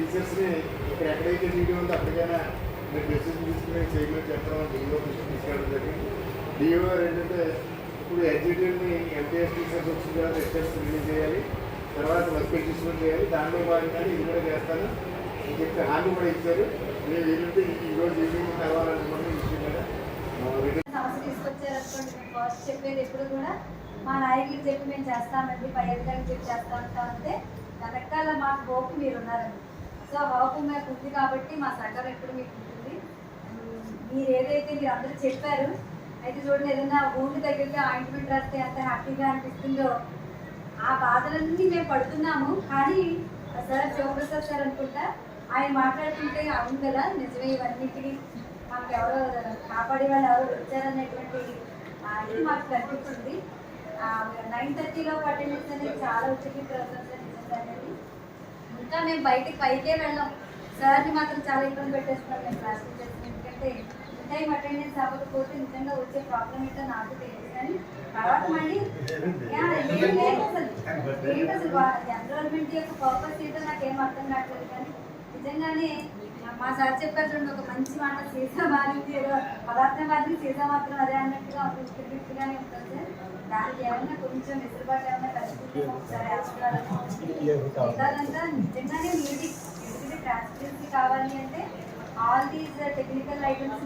టీచర్స్ని ఇక్కడ ఎక్కడైతే నీటి ఉందో అక్కడికైనా మీరు డెసిషన్ తీసుకుని చేయమని చెప్పడం డిఓ తీసుకెళ్ళడం జరిగింది. డిఓ గారు ఏంటంటే ఇప్పుడు ఎడ్జిటివ్ని ఎంటీఎస్ టీచర్స్ వచ్చిన తర్వాత ఎస్ఎస్ రిలీజ్ చేయాలి తర్వాత వర్క్ అడ్జస్ట్మెంట్ చేయాలి దాంట్లో భాగంగానే ఇది కూడా చేస్తాను. అని చెప్పి హామీ కూడా ఇచ్చారు. నేను ఏంటంటే ఈ రోజు ఈవినింగ్ కలవాలనుకున్న ఈ విషయం మీద ఫస్ట్ చెప్పేది ఎప్పుడు కూడా మా నాయకులు చెప్పి మేము చేస్తామండి పై అధికారులు చెప్పి చేస్తా ఉంటామంటే వెనకాల మాకు హోప్ మీరు ఉన్నారండి సో హోప్ మాకు ఉంది కాబట్టి మా సహకారం ఎప్పుడు మీకు ఉంటుంది. మీరు ఏదైతే మీరు అందరూ చెప్పారు అయితే చూడండి ఏదైనా ఊళ్ళు దగ్గరికి ఆయింట్మెంట్ రాస్తే ఎంత హ్యాపీగా అనిపిస్తుందో. ఆ బాధలన్నీ మేము పడుతున్నాము కానీ సార్ శివప్రసాద్ సార్ అనుకుంటా ఆయన మాట్లాడుతుంటే అవును కదా నిజమే ఇవన్నిటికీ మాకు ఎవరో కాపాడే వాళ్ళు ఎవరు వచ్చారనేటువంటి ఇది మాకు కనిపిస్తుంది. నైన్ థర్టీలో అటెండెన్స్ అనేది చాలా వచ్చింది ప్రొఫెసర్ ఇంకా మేము బయటికి పైకే వెళ్ళాం సార్ని మాత్రం చాలా ఇబ్బంది పెట్టేస్తున్నాం మేము క్లాస్ టీచర్స్ ఎందుకంటే టైం అటెండెన్స్ అవ్వకపోతే నిజంగా వచ్చే ప్రాబ్లం ఏంటో నాకు తెలియదు. కానీ తర్వాత మళ్ళీ ఏం లేదు అసలు. ఏంటి అసలు ఎన్రోల్మెంట్ యొక్క పర్పస్ ఏంటో నాకు ఏం అర్థం కావట్లేదు. కానీ నిజంగానే మా సార్ చెప్పారు చూడండి ఒక మంచి మాట సీసా మారింది ఏదో పదార్థం మాదిరి సీసా మాత్రం అదే అన్నట్టుగా ఉంటుంది స్పిరిట్గానే ఉంటుంది సార్ దానికి ఏమన్నా కొంచెం వెసులుబాటు ఏమన్నా కలుగుతుంటే ఒకసారి మిగతాదంతా నిజంగానే నీటి ఎందుకంటే ట్రాన్స్పరెన్సీ కావాలి అంటే ఆల్ దీస్ టెక్నికల్ ఐటమ్స్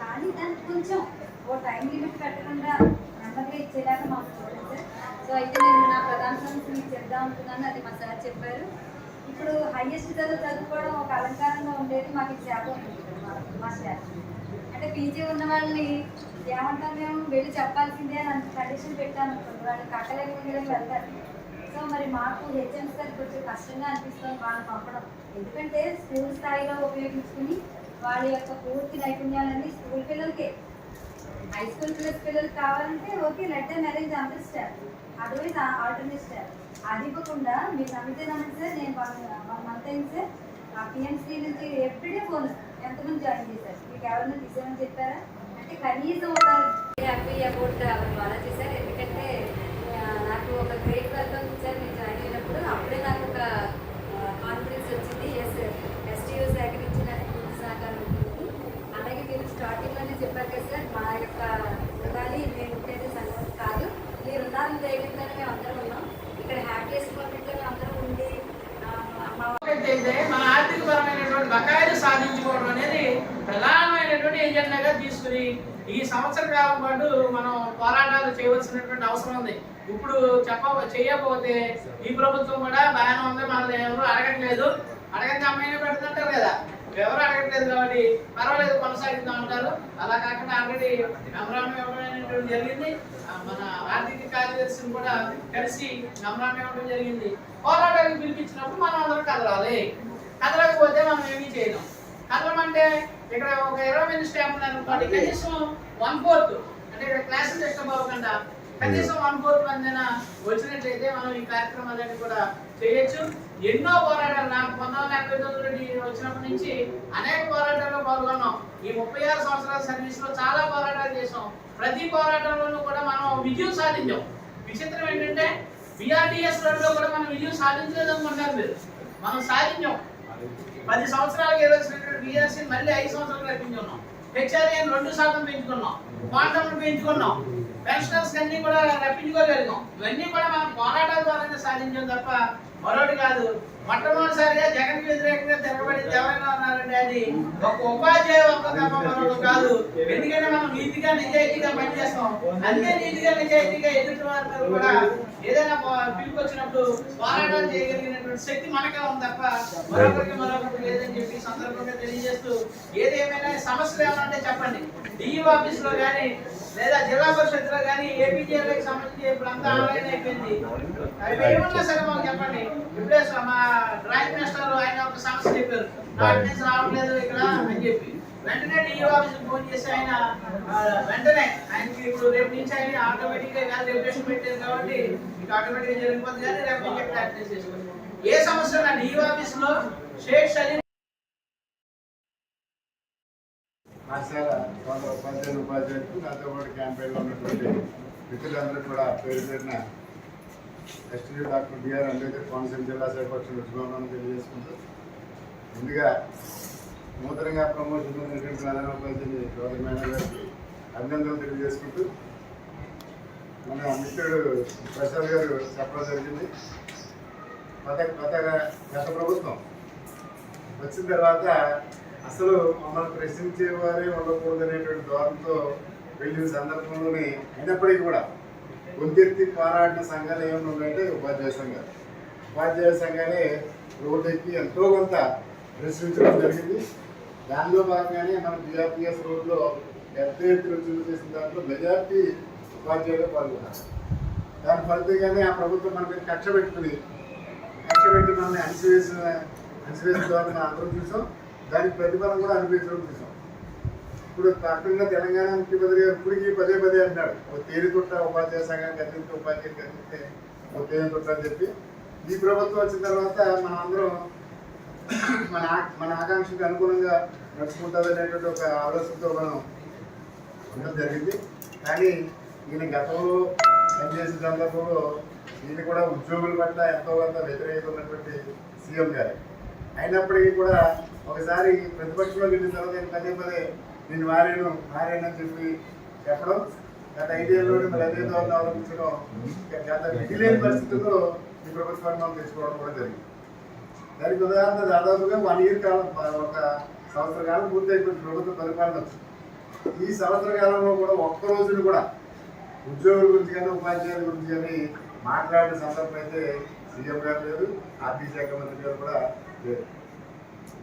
కానీ దానికి కొంచెం ఓ టైం లిమిట్ పెట్టకుండా నెమ్మదిగా ఇచ్చేలాగా మాకు చూడండి సో అయితే నేను నా ప్రధాన సమస్య మీకు చెప్దాం అనుకున్నాను. అది మా సార్ చెప్పారు. ఇప్పుడు హైయెస్ట్ చదువు చదువుకోవడం ఒక అలంకారంగా ఉండేది మాకు ఉంటుంది మా- స్టాఫ్ అంటే పీజీ ఉన్న వాళ్ళని ఏమంటాం మేము వెళ్ళి చెప్పాల్సిందే అని అంత కండిషన్ పెట్టాను అనుకోండి వాళ్ళు కట్టలేకుండా వెళ్తారు సో మరి మాకు హెచ్ఎంస్ గారికి కొంచెం కష్టంగా అనిపిస్తుంది వాళ్ళని పంపడం. ఎందుకంటే స్కూల్ స్థాయిలో ఉపయోగించుకుని వాళ్ళ యొక్క పూర్తి నైపుణ్యాలన్నీ స్కూల్ పిల్లలకే. హై స్కూల్ ప్లస్ పిల్లలకి కావాలంటే ఓకే లెట్ మ్యారేజ్ అరేంజ్ అంత స్టాఫ్ అదర్వైజ్ ఆల్టర్నేట్ అది ఇవ్వకుండా మీరు నమ్మితేనండి సార్ నేను వన్ వన్ మంత్ అయింది సార్ ఆ పిఎంసీ నుంచి ఎవ్రీడే ఫోన్ ఎంతమంది జాయిన్ చేశారు? మీకు ఎవరైనా తీసేయమని చెప్పారా? కనీసం ఒక హ్యాపీ అబౌట్ అలా చేశారు ఎందుకంటే ఆ, నాకు ఒక గ్రేట్ వెల్కమ్ ఇచ్చారు నేను జాయిన్ అయినప్పుడు అప్పుడే నాకు ఒక కాన్ఫిడెన్స్ వచ్చింది ఎస్ ఎస్టీయూ శాఖ నుంచి నాకు పూర్తి సహకారం ఉంటుంది అలాగే మీరు స్టార్టింగ్లోనే చెప్పారు కదా సార్ మా యొక్క ఉండాలి మేము ఉండేది సంగతి కాదు మీరు ఉండాలని ధైర్యంగానే మేము అందరం ఉన్నాం ఇక్కడ హ్యాపీయెస్ట్ మూమెంట్లో మేము అందరం ఉండి ఆ, మా అయితే మన ఆర్థిక పరమైనటువంటి బకాయిలు సాధించుకోవడం అనేది ప్రధానమైనటువంటి ఎజెండాగా తీసుకుని ఈ సంవత్సర కాలం పాటు మనం పోరాటాలు చేయవలసినటువంటి అవసరం ఉంది. ఇప్పుడు చెప్ప చేయకపోతే ఈ ప్రభుత్వం కూడా బాగానే ఉంది మనల్ని ఎవరు అడగట్లేదు. అడగంటే అమ్మాయిని పెడుతుంటారు కదా. ఎవరు అడగట్లేదు కాబట్టి పర్వాలేదు కొనసాగిద్దాం అంటారు. అలా కాకుండా ఆల్రెడీ మెమరాండం ఇవ్వడం జరిగింది. మన ఆర్థిక కార్యదర్శిని కూడా కలిసి మెమరాండం ఇవ్వడం జరిగింది. పోరాటానికి పిలిపించినప్పుడు మనం అందరం కదలాలి. కదలకపోతే మనం ఏమీ చేయలేం. కదలమంటే ఇక్కడ ఒక ఇరవై మంది స్టాఫ్ ఉన్నారు. అనుకోండి కనీసం వన్ ఫోర్త్ అంటే ఇక్కడ క్లాసులు డిస్టర్బ్ అవ్వకుండా కనీసం వన్ ఫోర్త్ మందిన వచ్చినట్లయితే మనం ఈ కార్యక్రమాలన్నీ కూడా చేయొచ్చు. ఎన్నో పోరాటాలు. నాకు పంతొమ్మిది వందల ఎనభై తొమ్మిది వచ్చినప్పటి నుంచి అనేక పోరాటాల్లో పాల్గొన్నాం. ఈ ముప్పై ఆరు సంవత్సరాల సర్వీస్లో చాలా పోరాటాలు చేసాం ప్రతి పోరాటంలోనూ కూడా మనం విజయం సాధించాం. విచిత్రం ఏంటంటే బిఆర్డిఎస్లో కూడా మనం విజయం సాధించలేదు అనుకుంటారు మీరు. మనం సాధించాం. పది సంవత్సరాలకు ఏదో బిఎస్సి మళ్ళీ ఐదు సంవత్సరాలు రప్పించుకున్నాం హెచ్ఆర్ఏని రెండు శాతం పెంచుకున్నాం. క్వాంటమ్ పెంచుకున్నాం. పెన్షనర్స్ అన్ని కూడా రప్పించుకోగలిగాం. ఇవన్నీ కూడా మనం పోరాటాల ద్వారానే సాధించాం తప్ప మరొకటి కాదు. మొట్టమొదటిసారిగా జగన్ వ్యతిరేకంగా తిరగబడింది ఎవరైనా ఉన్నారంటే అది ఒక ఉపాధ్యాయ తప్ప మరొకటి కాదు ఎందుకంటే మనం నీతిగా నిజాయితీగా పనిచేస్తాం అంతే నీతిగా నిజాయితీగా ఎదుటి వారి కూడా ఏదైనా పిలుపు వచ్చినప్పుడు పోరాటం చేయగలిగినటువంటి శక్తి మనకే ఉంది తప్ప మరొకరికి మరొకరికి లేదని చెప్పి సందర్భంగా తెలియజేస్తూ ఏదేమైనా సమస్యలు ఏమైనా చెప్పండి. డిఈ ఆఫీస్లో కానీ లేదా జిల్లా పరిషత్లో కానీ ఏపీజేఎల్కి సంబంధించి ఇప్పుడు అంతా ఆన్లైన్ అయిపోయింది ఏమన్నా సరే మాకు చెప్పండి ఇప్పుడే మా డ్రాయింగ్ మాస్టర్ ఆయన ఒక సమస్య చెప్పారు నా అటెండెన్స్ రావట్లేదు ఇక్కడ అని చెప్పి వెంటనే డిఈ ఆఫీస్ ఫోన్ చేసి ఆయన వెంటనే ఆయనకి ఇప్పుడు రేపు నుంచి ఆయన ఆటోమేటిక్గా ఇవాళ రిప్రెషన్ పెట్టారు కాబట్టి మీకు ఆటోమేటిక్గా జరిగిపోతుంది కానీ రేపు నుంచి చెప్పి చేసుకోండి. ఏ సమస్య నా డిఈ ఆఫీస్లో షేక్ సలీం పాఠశాల కొంత ఉపాధ్యాయులు ఉపాధ్యాయులకు నాతో పాటు క్యాంపెయిన్లో ఉన్నటువంటి మిత్రులందరూ కూడా పేరు పేరున ST doctor B R Ambedkar Konaseema జిల్లా శాఖపక్షం ఉద్యమంలో తెలియజేసుకుంటూ ముందుగా నూతనంగా ప్రమోషన్ పొందినటువంటి ప్రధాన ఉపాధ్యాయులు గౌరవ మేనేజర్కి అభినందనలు తెలియజేసుకుంటూ మన మిత్రుడు ప్రసాద్ గారు చెప్పడం జరిగింది. గత గత గత ప్రభుత్వం వచ్చిన తర్వాత అసలు మమ్మల్ని ప్రశ్నించే వారే ఉండకూడదు అనేటువంటి ధోరణితో వెళ్ళిన సందర్భంలోనే అయినప్పటికీ కూడా గొంతెత్తి పోరాడిన సంఘాలు ఏమైనా ఉన్నాయంటే ఉపాధ్యాయ సంఘాలు. ఉపాధ్యాయ సంఘాలే రోడ్డు ఎక్కి ఎంతో కొంత ప్రశ్నించడం జరిగింది. దానిలో భాగంగానే మన బీఆర్టీఎస్ రోడ్లో పెద్ద ఎత్తున రుజువు చేసిన దాంట్లో మెజార్టీ ఉపాధ్యాయులు పాల్గొన్నారు. దాని ఫలితంగానే ఆ ప్రభుత్వం మన మీద కక్ష పెట్టుకుని కక్ష పెట్టి మనల్ని అణిసివేసిన అణిసివేసిన ద్వారా మనం అందరం చూసాం. దానికి ప్రతిఫలం కూడా అనిపించడం చూసాం. ఇప్పుడు పక్కన తెలంగాణ ముఖ్యమంత్రి గారు ఇప్పటికీ పదే పదే అంటాడు ఒక తేలికొట్ట ఉపాధ్యాయ సంఘానికి అందిస్తే ఉపాధ్యాయునికి అందిస్తే ఒక తేలి అని చెప్పి. ఈ ప్రభుత్వం వచ్చిన తర్వాత మనం అందరం మన ఆ- మన ఆకాంక్షకు అనుగుణంగా నడుచుకుంటుంది అనేటువంటి ఒక ఆలోచనతో మనం ఉండడం జరిగింది. కానీ ఈయన గతంలో పనిచేసిన సందర్భంలో ఈయన కూడా ఉద్యోగుల పట్ల ఎంతో కొంత వ్యతిరేకత ఉన్నటువంటి సీఎం గారు. అయినప్పటికీ కూడా ఒకసారి ప్రతిపక్షంలో వెళ్ళిన తర్వాత నేను పదే పదే నేను మారాను మారాను చెప్పి చెప్పడం గత ఐదేళ్ళలో మరి అదే ధోరణి అవలంబించడం గత విధి లేని పరిస్థితుల్లో ఈ ప్రభుత్వాన్ని మనం తెచ్చుకోవడం కూడా జరిగింది. దానికి ఉదాహరణ దాదాపుగా వన్ ఇయర్ కాలం ఒక సంవత్సర కాలం పూర్తయిపోయింది ప్రభుత్వ పరిపాలన. ఈ సంవత్సర కాలంలో కూడా ఒక్క రోజును కూడా ఉద్యోగుల గురించి కానీ ఉపాధ్యాయుల గురించి కానీ మాట్లాడిన సందర్భం అయితే సీఎం గారు లేదు ఆర్థిక శాఖ మంత్రి గారు కూడా లేదు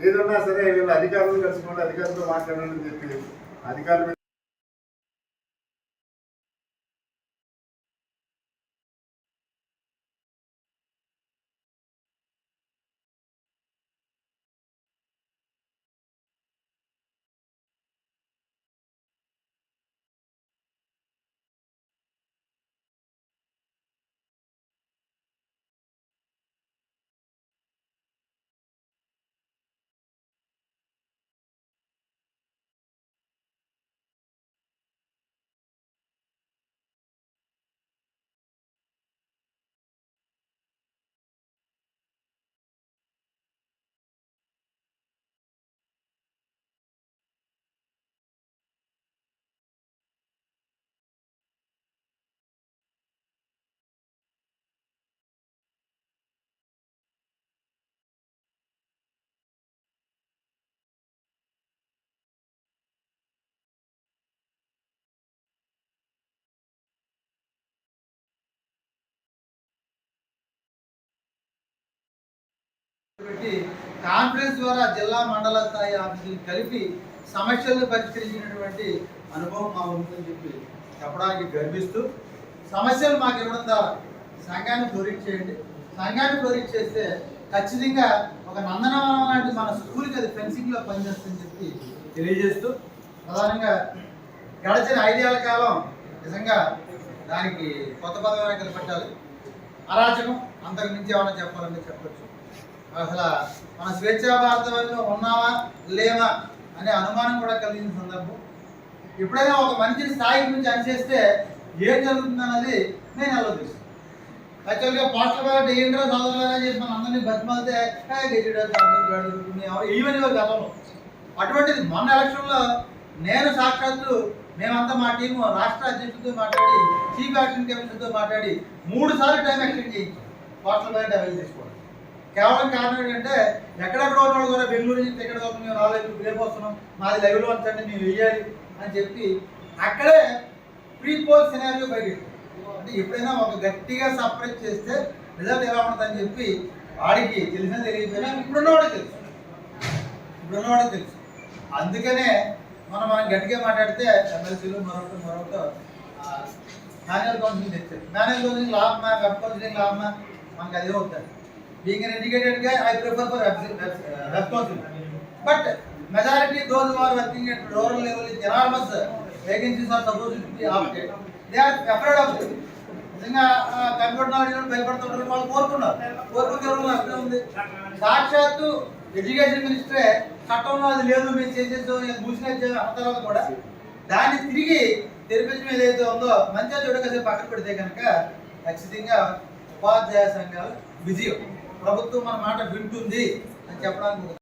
ఏదన్నా సరే వీళ్ళు అధికారులు కలుసుకోండి అధికారులతో మాట్లాడండి అని చెప్పి అధికారులు పెట్టి కాన్ఫరెన్స్ ద్వారా జిల్లా మండల స్థాయి ఆఫీసులు కలిపి సమస్యలను పరిష్కరించినటువంటి అనుభవం మా ఉందని చెప్పి చెప్పడానికి గర్విస్తూ సమస్యలు మాకు ఇవ్వడం ద్వారా సంఘాన్ని ఫ్లోరిట్ చేయండి. సంఘాన్ని కోరిక చేస్తే ఖచ్చితంగా ఒక నందనవనం లాంటి మన స్కూల్కి అది ఫెన్సింగ్లో పనిచేస్తుందని చెప్పి తెలియజేస్తూ ప్రధానంగా గడిచిన ఐదేళ్ళ కాలం నిజంగా దానికి కొత్త పదవి కనిపెట్టాలి అరాచకం అంతకు మించి ఏమైనా చెప్పాలంటే చెప్పొచ్చు. అసలు మన స్వేచ్ఛా భారతంలో ఉన్నావా లేవా అనే అనుమానం కూడా కలిగిన సందర్భం. ఎప్పుడైనా ఒక మనిషిని స్థాయి నుంచి అనిచేస్తే ఏం జరుగుతుందన్నది నేను ఆలోచిస్తాను. యాక్చువల్గా పోస్టల్ బ్యాలెట్ ఏంటో చదవలేదా చేసి మన అందరినీ బతిమాలితే గెజిటెడ్ ఈవెన్ గతంలో అటువంటిది మొన్న ఎలక్షన్లో నేను సాక్షాత్తు మేమంతా మా టీము రాష్ట్ర అధ్యక్షుడితో మాట్లాడి చీఫ్ యాక్షన్ కమిషన్తో మాట్లాడి మూడు సార్లు టైం ఎక్స్టెండ్ చేయించాం. పోస్టల్ బ్యాలెట్ అవైల్ చేసుకోవాలి కేవలం కారణం ఏంటంటే ఎక్కడెక్కడ ఉన్న వాళ్ళు కూడా బెంగళూరు నుంచి ఎక్కడ మేము రాలేదు రేపు వస్తున్నాం మాది లైవ్లో వచ్చండి మేము వెయ్యాలి అని చెప్పి అక్కడే ప్రీ పోల్ సినారియో బయట అంటే ఎప్పుడైనా ఒక గట్టిగా సపరేట్ చేస్తే రిజల్ట్ ఎలా ఉంటుందని చెప్పి వాడికి తెలిసినా తెలియకపోయినా ఇప్పుడున్నవాడికి తెలుసు. ఇప్పుడున్నవాడికి తెలుసు. అందుకనే మనం మనం గట్టిగా మాట్లాడితే ఎమ్మెల్సీలు మరొకటి మరొకటి మాన్యువల్ కౌన్సిలింగ్ తెచ్చారు. మాన్యువల్ కౌన్సిలింగ్ లాభమా? వెబ్ కౌన్సిలింగ్ లాభమా? మనకు అదే అవుతుంది being an educated guy, I prefer for web. But majority those who are working at rural level in enormous vacancies are supposed to be opted. They are afraid of it. నిజంగా computer knowledge భయపడుతుంటారు వాళ్ళు కోరుకున్నారు కోరుకుంటే అర్థం ఉంది సాక్షాత్తు education మినిస్టరే చట్టంలో అది లేదు మేము చేసేసాం మూసిన తర్వాత కూడా దాన్ని తిరిగి తెరిపించడం ఏదైతే ఉందో మంచిగా చూడకసేపు పక్కన పెడితే కనుక ఖచ్చితంగా ఉపాధ్యాయ సంఘాల విజయం ప్రభుత్వం మన మాట వింటుంది అని చెప్పడానికి